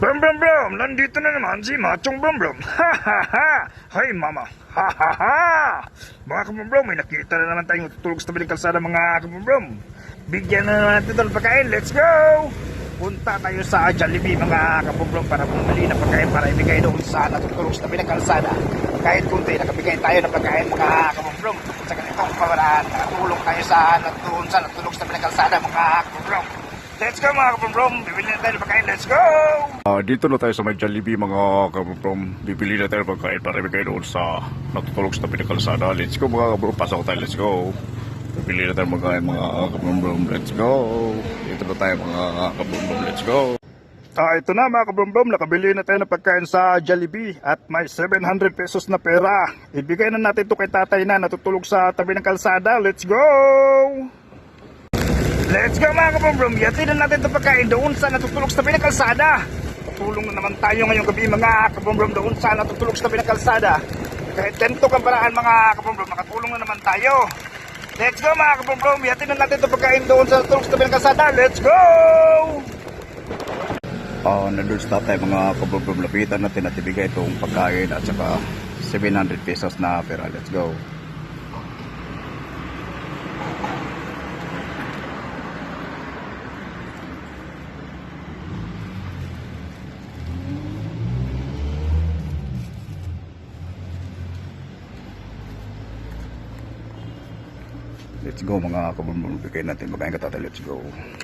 Brum brum brum, nandito na naman si Machong Brum Brum. Ha ha ha! Hay mama! Ha ha ha! Mga kabrum brum, may nakita na naman tayong tutulog sa tabi ng kalsada mga kabrum brum. Bigyan na naman natin ng pagkain. Let's go! Punta tayo sa Jollibee mga kabrum brum para bumili ng pagkain para ibigay doon sa natutulog sa tabi ng kalsada. Kahit kunti, nakabigay tayo ng pagkain mga kabrum brum. Sa ganitong pamaraan, nakatulong tayo sa natulog sa natulog sa tabi ng kalsada mga kabrum brum. Let's go mga kabrum brum, bibili na tayo ng pagkain. Let's go! Ah, dito na tayo sa may Jollibee mga kabrom. Bibili na tayo ng pagkain para ibigay doon sa natutulog sa tabi ng kalsada. Let's go mga kabrom. Pasok tayo. Let's go. Bibili na tayo ng pagkain mga kabrom. Let's go. Dito na tayo mga kabrom. Let's go. Ah, ito na mga kabrombrom, nakabili na tayo ng pagkain sa Jollibee at may 700 pesos na pera. Ibigay na natin ito kay tatay na natutulog sa tabi ng kalsada. Let's go! Let's go mga kabrombrom, yatin na natin ito pagkain doon sa natutulog sa tabi ng kalsada. Tulong na naman tayo ngayong gabi mga kabrombrom doon sa natutulog sa tabi ng kalsada. Kahit tento kang paraan mga kabrombrom, makatulong na naman tayo. Let's go mga kabrombrom, yatin na natin ito pagkain doon sa natutulog sa tabi ng kalsada. Let's go! Ah, nandun sa tayo mga kabrom. Lapitan natin at ibigay itong pagkain at saka 700 pesos na pera. Let's go. Let's go mga kabrom. Bigay natin pagkain ka tatay. Let's go.